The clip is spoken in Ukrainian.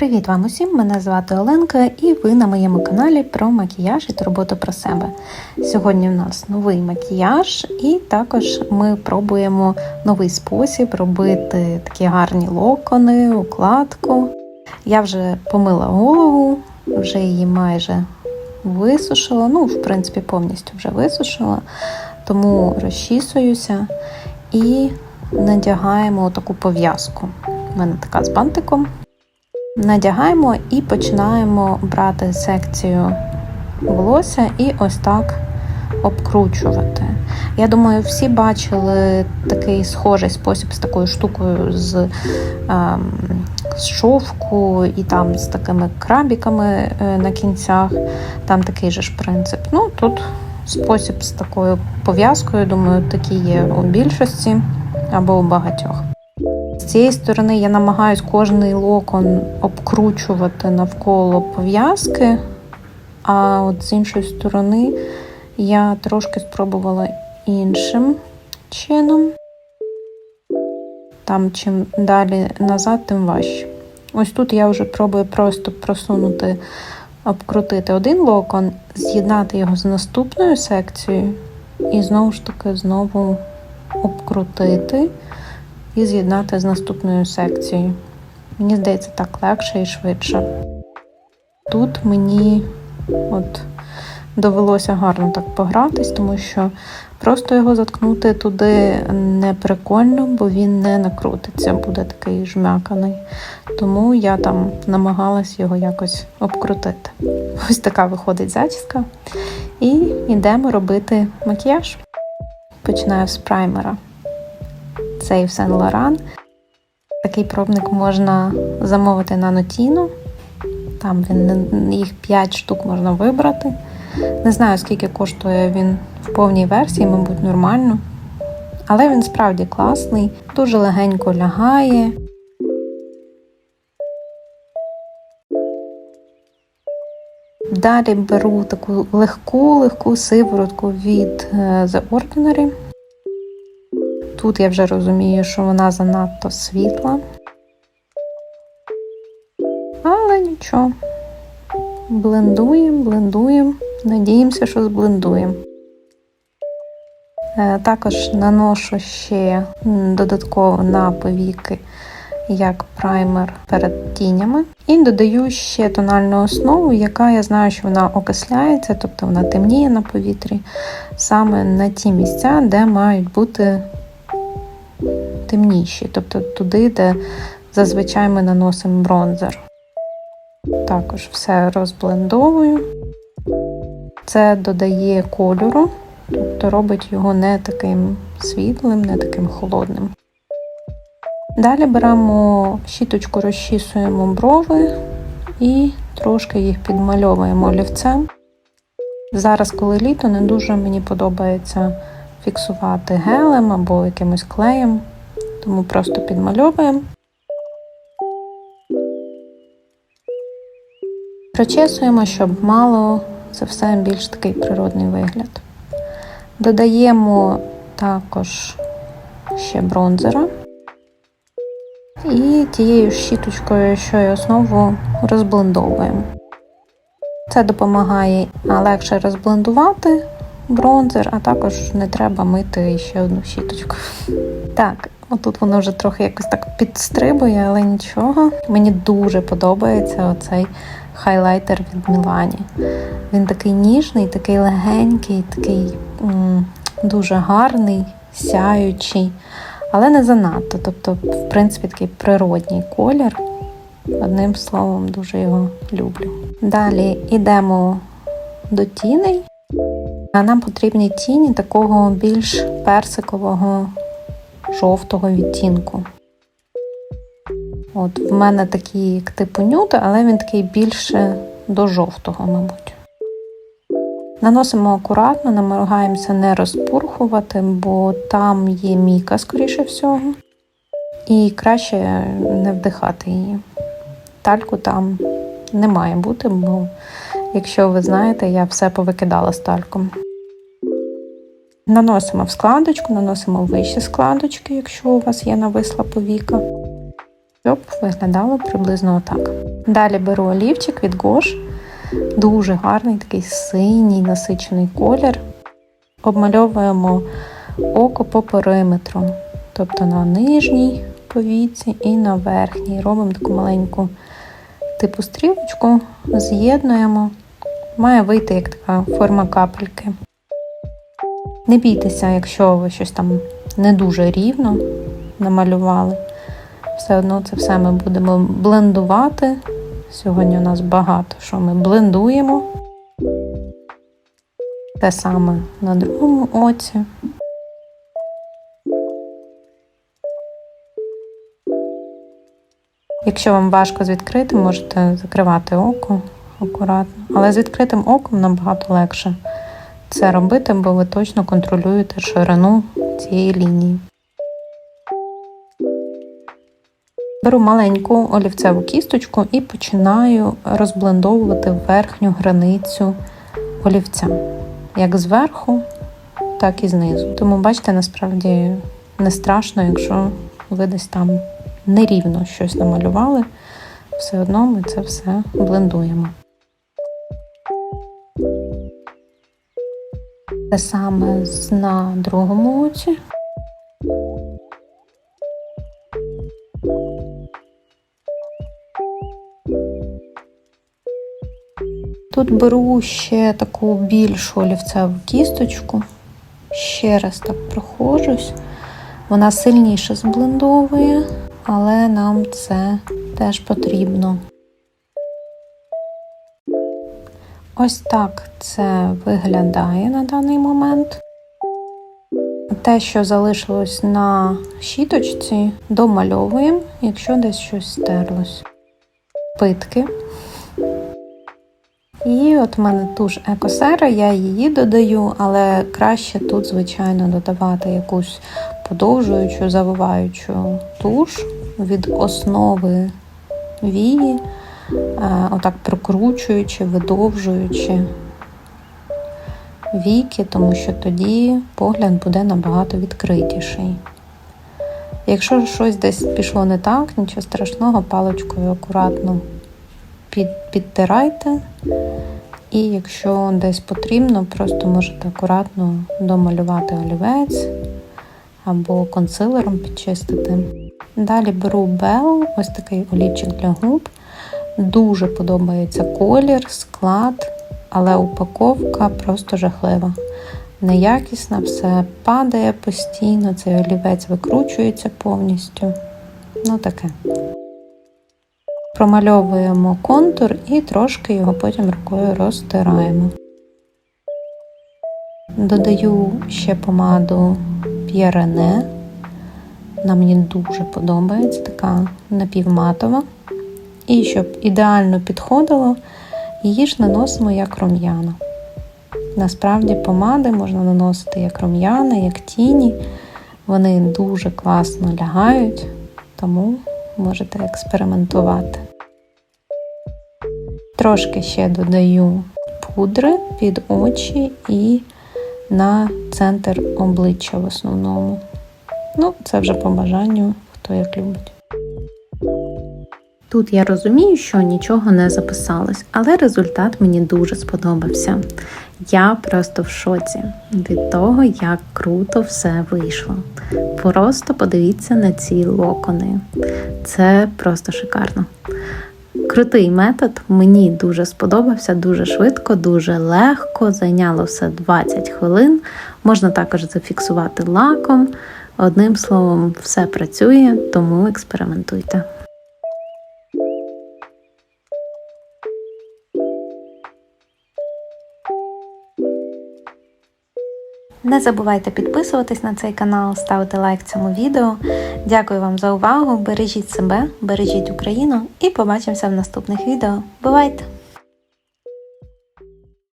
Привіт вам усім! Мене звати Оленка, і ви на моєму каналі про макіяж і турботу про себе. Сьогодні в нас новий макіяж, і також ми пробуємо новий спосіб робити такі гарні локони, укладку. Я вже помила голову, вже її майже висушила. Ну, в принципі, повністю вже висушила, тому розчісуюся і надягаємо таку пов'язку. У мене така з бантиком. Надягаємо і починаємо брати секцію волосся і ось так обкручувати. Я думаю, всі бачили такий схожий спосіб з такою штукою з, ем, з шовку і там з такими крабіками е, на кінцях. Там такий же ж принцип. Ну, тут спосіб з такою пов'язкою, думаю, такий є у більшості або у багатьох. Цієї сторони я намагаюсь кожний локон обкручувати навколо пов'язки, а от з іншої сторони я трошки спробувала іншим чином. Там чим далі назад, тим важче. Ось тут я вже пробую просто просунути, обкрутити один локон, з'єднати його з наступною секцією, і знову ж таки знову обкрутити і з'єднати з наступною секцією. Мені здається, так легше і швидше. Тут мені от довелося гарно так погратись, тому що просто його заткнути туди не прикольно, бо він не накрутиться, буде такий жмяканий. Тому я там намагалась його якось обкрутити. Ось така виходить зачіска. І йдемо робити макіяж. Починаю з праймера. В Сен Лоран. Такий пробник можна замовити на Нотіну. Там він їх 5 штук можна вибрати. Не знаю, скільки коштує він в повній версії, мабуть, нормально. Але він справді класний, дуже легенько лягає. Далі беру таку легку-легку сиворотку від е, The Ordinary. Тут я вже розумію, що вона занадто світла. Але нічого. Блендуємо, блендуємо. Надіємося, що зблендуємо. Е, також наношу ще додатково на повіки як праймер перед тінями. І додаю ще тональну основу, яка я знаю, що вона окисляється, тобто вона темніє на повітрі, саме на ті місця, де мають бути темніші, тобто туди, де зазвичай ми наносимо бронзер. Також все розблендовую. Це додає кольору, тобто робить його не таким світлим, не таким холодним. Далі беремо щіточку, розчісуємо брови і трошки їх підмальовуємо олівцем. Зараз, коли літо, не дуже мені подобається фіксувати гелем або якимось клеєм, тому просто підмальовуємо. Прочесуємо, щоб мало це все більш такий природний вигляд. Додаємо також ще бронзера. І тією щіточкою, що й основу розблендовуємо. Це допомагає легше розблендувати бронзер, а також не треба мити ще одну щіточку. Так, отут воно вже трохи якось так підстрибує, але нічого. Мені дуже подобається оцей хайлайтер від Мілані. Він такий ніжний, такий легенький, такий м дуже гарний, сяючий, але не занадто. Тобто, в принципі, такий природній колір. Одним словом, дуже його люблю. Далі йдемо до тіней. Нам потрібні тіні такого більш персикового жовтого відтінку. От В мене такий як типу нюд, але він такий більше до жовтого, мабуть. Наносимо акуратно, намагаємося не розпурхувати, бо там є міка, скоріше всього, і краще не вдихати її. Тальку там не має бути, бо, якщо ви знаєте, я все повикидала з тальком. Наносимо в складочку, наносимо вищі складочки, якщо у вас є нависла повіка, щоб виглядало приблизно отак. Далі беру олівчик від Гош. Дуже гарний, такий синій насичений колір. Обмальовуємо око по периметру, тобто на нижній повіці і на верхній. Робимо таку маленьку типу стрілочку, з'єднуємо. Має вийти як така форма капельки. Не бійтеся, якщо ви щось там не дуже рівно намалювали. Все одно це все ми будемо блендувати. Сьогодні у нас багато що ми блендуємо. Те саме на другому оці. Якщо вам важко з відкритим, можете закривати око акуратно. Але з відкритим оком набагато легше це робити, бо ви точно контролюєте ширину цієї лінії. Беру маленьку олівцеву кісточку і починаю розблендовувати верхню границю олівця. Як зверху, так і знизу. Тому, бачите, насправді не страшно, якщо ви десь там нерівно щось намалювали, все одно ми це все блендуємо. Те саме на другому оці. Тут беру ще таку більшу олівцеву кісточку, ще раз так проходжусь. Вона сильніше зблендовує, але нам це теж потрібно. Ось так це виглядає на даний момент. Те, що залишилось на щіточці, домальовуємо, якщо десь щось стерлось. Питки. І от в мене туш екосера, я її додаю, але краще тут, звичайно, додавати якусь подовжуючу, завиваючу туш від основи вії, отак прокручуючи, видовжуючи віки, тому що тоді погляд буде набагато відкритіший. Якщо щось десь пішло не так, нічого страшного, паличкою акуратно під, підтирайте. І якщо десь потрібно, просто можете акуратно домалювати олівець або консилером підчистити. Далі беру Bell, ось такий олівчик для губ. Дуже подобається колір, склад, але упаковка просто жахлива. Неякісна, все падає постійно, цей олівець викручується повністю. Ну таке. Промальовуємо контур і трошки його потім рукою розтираємо. Додаю ще помаду П'єрене. Вона мені дуже подобається, така напівматова. І щоб ідеально підходило, її ж наносимо як рум'яна. Насправді помади можна наносити як рум'яна, як тіні. Вони дуже класно лягають, тому можете експериментувати. Трошки ще додаю пудри під очі і на центр обличчя в основному. Ну, це вже по бажанню, хто як любить. Тут я розумію, що нічого не записалось, але результат мені дуже сподобався. Я просто в шоці від того, як круто все вийшло. Просто подивіться на ці локони. Це просто шикарно. Крутий метод, мені дуже сподобався, дуже швидко, дуже легко. Зайняло все 20 хвилин. Можна також зафіксувати лаком. Одним словом, все працює, тому експериментуйте. Не забувайте підписуватись на цей канал, ставити лайк цьому відео. Дякую вам за увагу! Бережіть себе, бережіть Україну і побачимося в наступних відео. Бувайте!